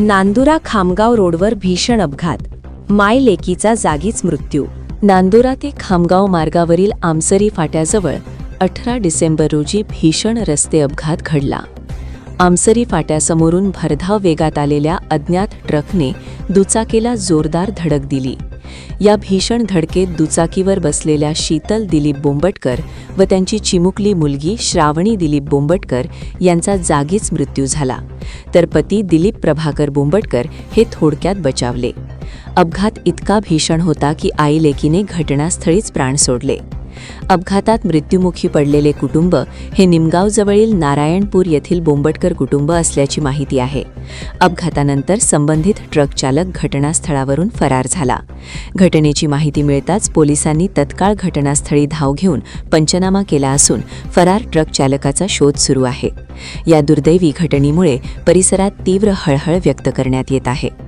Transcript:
नांदुरा खामगाव रोडवर भीषण अपघात. माय लेकीचा जागीच मृत्यू. नांदुरा ते खामगाव मार्गावरील आमसरी फाट्याजवळ अठरा डिसेंबर रोजी भीषण रस्ते अपघात घडला. आमसरी फाट्यासमोरून भरधाव वेगात आलेल्या अज्ञात ट्रकने दुचाकीला जोरदार धडक दिली. या भीषण धडकेत दुचाकीवर बसलेल्या शीतल दिलीप बोंबटकर व त्यांची चिमुकली मुलगी श्रावणी दिलीप बोंबटकर यांचा जागीच मृत्यू झाला. तर पती दिलीप प्रभाकर बोंबटकर हे थोडक्यात बचावले. अपघात इतका भीषण होता की आई लेकीने घटनास्थळीच प्राण सोडले. अपघातात मृत्युमुखी पडलेले कुटुंब हे निमगावजवळील नारायणपूर येथील बोंबटकर कुटुंब असल्याची माहिती आहे. अपघातानंतर संबंधित ट्रक चालक घटनास्थळावरून फरार झाला. घटनेची माहिती मिळताच पोलिसांनी तत्काळ घटनास्थळी धाव घेऊन पंचनामा केला असून फरार ट्रक चालकाचा शोध सुरू आहे. या दुर्दैवी घटनेमुळे परिसरात तीव्र हळहळ व्यक्त करण्यात येत आहे.